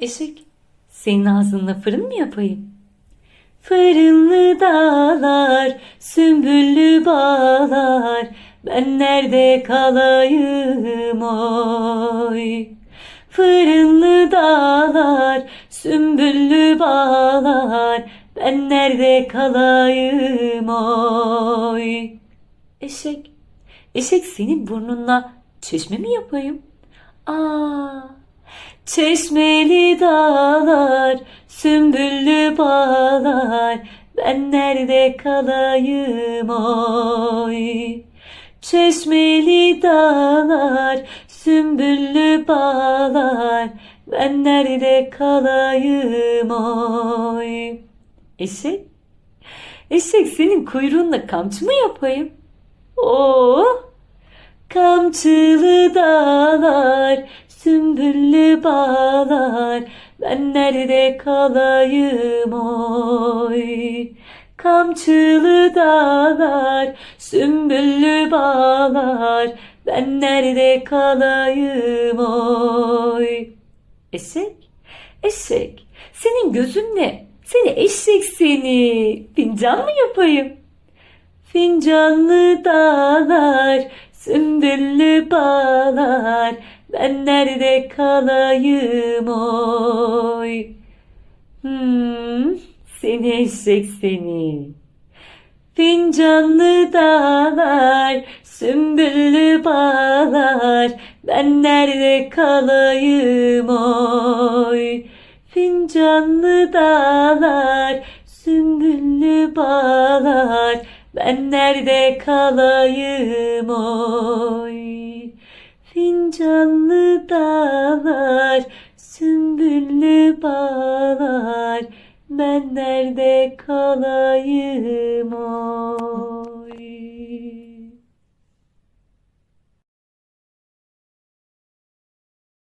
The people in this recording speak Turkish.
Eşek, senin ağzınla fırın mı yapayım? Fırınlı dağlar, sümbüllü bağlar, ben nerede kalayım oy? Fırınlı dağlar, sümbüllü bağlar, ben nerede kalayım oy? Eşek, eşek senin burnunla çeşme mi yapayım? Aa, çeşmeli dağlar, sümbüllü bağlar, ben nerede kalayım oy? Çeşmeli dağlar, sümbüllü bağlar, ben nerede kalayım oy? Eşek, eşek senin kuyruğunla kamçı mı yapayım? Oo, kamçılı dağlar, sümbüllü bağlar, ben nerede kalayım oy? Kamçılı dağlar, sümbüllü bağlar, ben nerede kalayım oy? Eşek, eşek, senin gözün ne? Seni eşek seni, fincan mı yapayım? Fincanlı dağlar, sümbüllü bağlar, ben nerede kalayım oy? Hmm, seni eşek seni. Fincanlı dağlar, sümbüllü bağlar, ben nerede kalayım oy? Fincanlı dağlar, sümbüllü bağlar, ben nerede kalayım oy? Fincanlı dağlar, sümbüllü bağlar, ben nerede kalayım